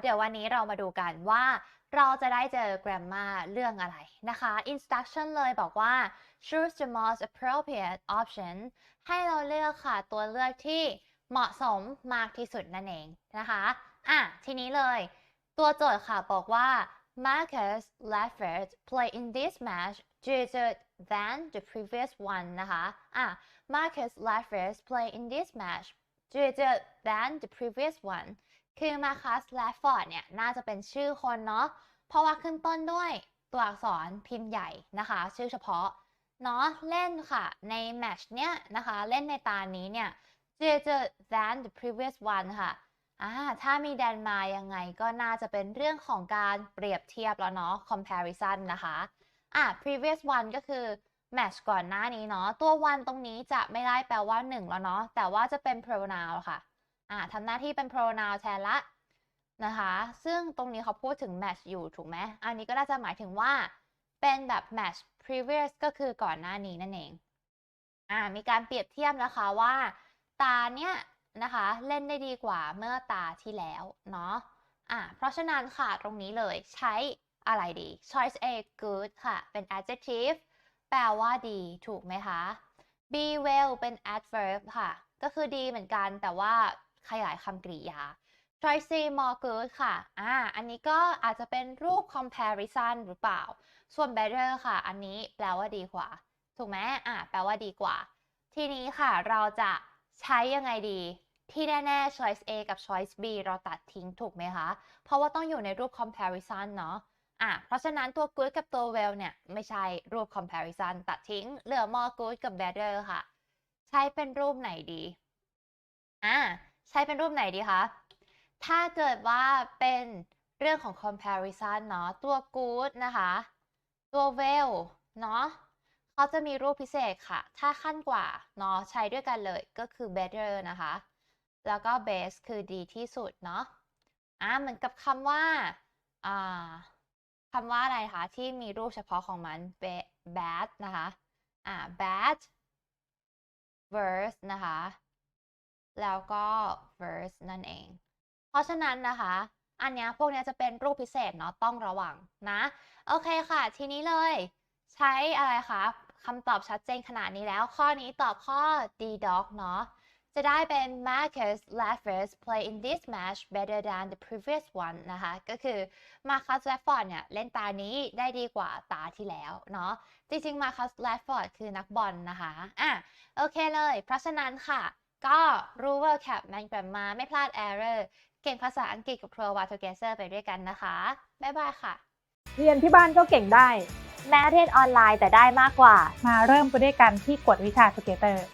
เดี๋ยววันนี้เรามาดูกันว่า เราจะได้เจอ grammar เรื่องอะไรนะคะ instruction เลยบอกว่า choose the most appropriate option ให้เราเลือกค่ะตัวเลือกที่เหมาะสมมากที่สุดนั่นเองนะคะอะทีนี้เลย ตัวโจทย์ค่ะบอกว่า Marcus Rashford play in this match better than the previous one นะคะอะ Marcus Rashford play in this match better than the previous one คือ Marcus Rashford เนี่ยน่าจะเป็นชื่อคนเนาะเพราะว่าขึ้นต้นด้วยตัวอักษรพิมพ์ใหญ่นะคะ ชื่อเฉพาะเนาะเล่นค่ะในแมชเนี้ยนะคะ เล่นในตานี้เนี่ย better than the previous one ค่ะอ่าถ้ามีแดนมายังไงก็น่าจะเป็นเรื่องของการเปรียบเทียบแล้วเนาะ comparison นะคะอะ previous one ก็คือ match ก่อนหน้านี้เนาะตัว one ตรงนี้จะไม่ได้แปลว่า 1 แล้วเนาะแต่ว่าจะเป็น pronoun ค่ะ อ่าทำหน้าที่เป็น pronoun แทนละนะคะ ซึ่งตรงนี้เขาพูดถึง match อยู่ถูกไหม อันนี้ก็น่าจะหมายถึงว่าเป็นแบบ match previous ก็คือก่อนหน้านี้นั่นเอง อ่า มีการเปรียบเทียบนะคะว่า ตาเนี้ยนะคะ เล่นได้ดีกว่าเมื่อตาที่แล้วเนาะ อ่า เพราะฉะนั้นค่ะตรงนี้เลยใช้อะไรดี choice A good ค่ะ เป็น adjective แปลว่าดีถูกไหมคะ be well เป็น adverb ค่ะ ก็คือดีเหมือนกันแต่ว่า ขยายคำกริยา choice C more good ค่ะ อ่า อันนี้ก็อาจจะเป็นรูป comparison หรือเปล่า ส่วน better ค่ะ อันนี้แปลว่าดีกว่า ถูกไหมอ่า แปลว่าดีกว่า ทีนี้ค่ะ เราจะใช้ยังไงดี ที่แน่ ๆ choice A กับ choice B เราตัดทิ้งถูกไหมคะ เพราะว่าต้องอยู่ในรูป comparison เนาะอะ เพราะฉะนั้นตัว good กับตัว well เนี่ย ไม่ใช่รูป comparison ตัดทิ้ง เหลือ more good กับ better ค่ะ ใช้เป็นรูปไหนดี อ่า ใช้เป็นรูปไหนดีคะ ถ้าเกิดว่าเป็นเรื่องของ comparison เนาะ ตัว good นะคะ ตัว well เนาะเขาจะมีรูปพิเศษค่ะ ถ้าขั้นกว่าเนาะใช้ด้วยกันเลยก็คือ better นะคะ แล้วก็ best คือดีที่สุดเนาะ อ่าเหมือนกับคำว่า อ่าคำว่าอะไรคะ ที่มีรูปเฉพาะของมัน Ba- bad นะคะ อ่า bad verse นะคะ แล้วก็ verse นั่นเอง เพราะฉะนั้นนะคะ อันเนี้ยพวกเนี้ยจะเป็นรูปพิเศษเนาะต้องระวังนะ โอเคค่ะ ทีนี้เลย ใช้อะไรคะคำตอบชัดเจนขนาดนี้แล้ว ข้อนี้ตอบข้อ D dog เนาะจะได้เป็น Marcus Rashford play in this match better than the previous one นะคะ ก็คือ Marcus Rashford เนี่ย เล่นตานี้ได้ดีกว่าตาที่แล้วเนาะ จริงๆ Marcus Rashford คือนักบอลนะคะ อะ โอเคเลย เพราะฉะนั้นค่ะ ก็รู้ว่าแคปแมนแกรมมาไม่พลาด error เก่งภาษาอังกฤษกับ Pro w a Together ไปด้วยกันนะคะ บ๊ายบายค่ะ เรียนที่บ้านก็เก่งได้ แม้เรียนออนไลน์แต่ได้มากกว่า มาเริ่มไปด้วยกันที่กวดวิชาสเกเตอร์